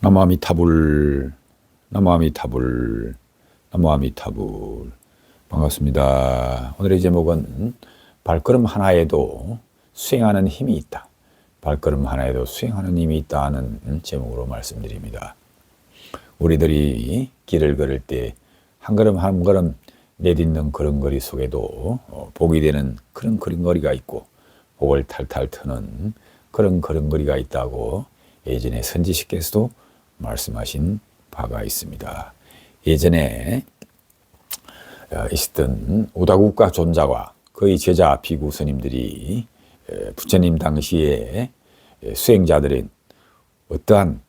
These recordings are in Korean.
나무아미타불 나무아미타불 나무아미타불 반갑습니다. 오늘의 제목은 발걸음 하나에도 수행하는 힘이 있다. 발걸음 하나에도 수행하는 힘이 있다는 제목으로 말씀드립니다. 우리들이 길을 걸을 때 한 걸음 한 걸음 내딛는 걸음걸이 속에도 어, 복이 되는 그런 걸음걸이가 있고 복을 탈탈 트는 그런 걸음걸이가 있다고 예전에 선지식께서도 말씀하신 바가 있습니다. 예전에 어, 있었던 오다국가 존자와 그의 제자 비구 스님들이 부처님 당시에 수행자들은 어떠한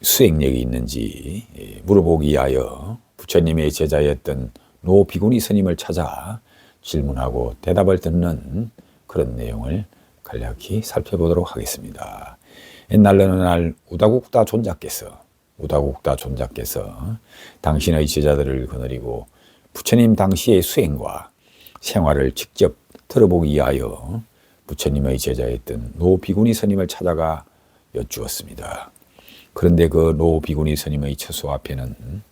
수행력이 있는지 예, 물어보기 위하여 부처님의 제자였던 노 비구니 스님을 찾아 질문하고 대답을 듣는 그런 내용을 간략히 살펴보도록 하겠습니다. 옛날 어느 날 우다국다 존자께서 우다국다 존자께서 당신의 제자들을 거느리고 부처님 당시의 수행과 생활을 직접 들어보기 위하여 부처님의 제자였던 노 비구니 스님을 찾아가 여쭈었습니다. 그런데 그 노 비구니 스님의 처소 앞에는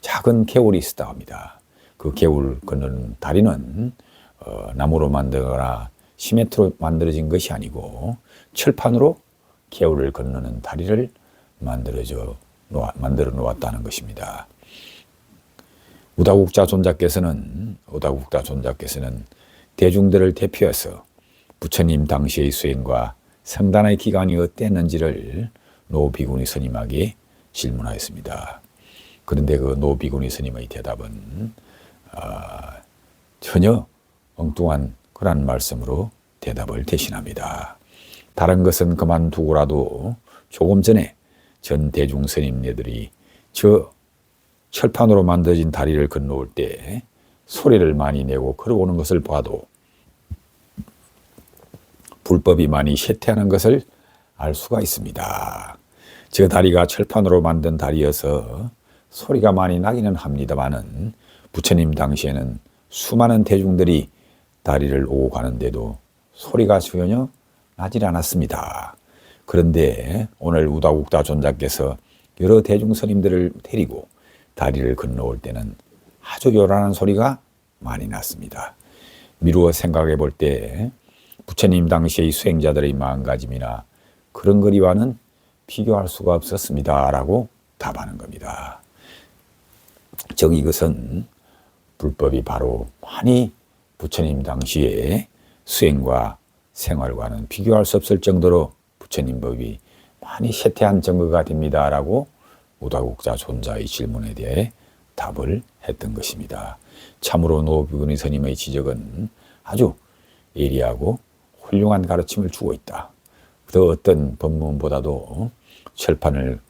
작은 개울이 있었다 합니다. 그 개울 건너는 다리는 어, 나무로 만들거나 시멘트로 만들어진 것이 아니고 철판으로 개울을 건너는 다리를 만들어져 놓아, 만들어 놓았다는 것입니다. 우다국자 존자께서는 우다국자 존자께서는 대중들을 대표해서 부처님 당시의 수행과 성단의 기간이 어땠는지를 노비구니 스님에게 질문하였습니다. 그런데 그 노비구니 스님의 대답은 아, 전혀 엉뚱한 그런 말씀으로 대답을 대신합니다. 다른 것은 그만두고라도 조금 전에 전 대중 스님네들이 저 철판으로 만들어진 다리를 건너올 때 소리를 많이 내고 걸어오는 것을 봐도 불법이 많이 쇠퇴하는 것을 알 수가 있습니다. 저 다리가 철판으로 만든 다리여서 소리가 많이 나기는 합니다만은 부처님 당시에는 수많은 대중들이 다리를 오고 가는데도 소리가 전혀 나질 않았습니다. 그런데 오늘 우다국다 존자께서 여러 대중 스님들을 데리고 다리를 건너올 때는 아주 요란한 소리가 많이 났습니다. 미루어 생각해 볼 때 부처님 당시의 수행자들의 마음가짐이나 그런 거리와는 비교할 수가 없었습니다. 라고 답하는 겁니다. 즉 이것은 불법이 바로 많이 부처님 당시에 수행과 생활과는 비교할 수 없을 정도로 부처님 법이 많이 쇠퇴한 증거가 됩니다. 라고 우다국자 존자의 질문에 대해 답을 했던 것입니다. 참으로 노비구니 스님의 지적은 아주 예리하고 훌륭한 가르침을 주고 있다. 그 어떤 법문보다도 철판을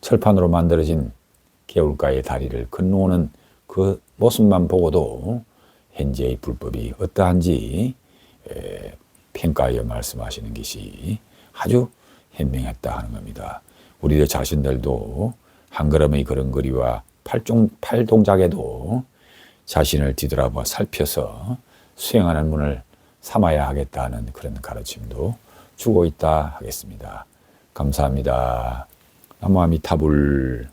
철판으로 만들어진 개울가의 다리를 건너오는 그 모습만 보고도 현재의 불법이 어떠한지 평가하여 말씀하시는 것이 아주 현명했다 하는 겁니다. 우리들 자신들도 한 걸음의 걸음걸이와 팔종, 팔 동작에도 자신을 뒤돌아봐 살펴서 수행하는 문을 삼아야 하겠다는 그런 가르침도 주고 있다 하겠습니다. 감사합니다. 나무 아미타불,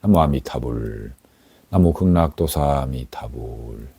나무 아미타불, 나무 극락도사 아미타불.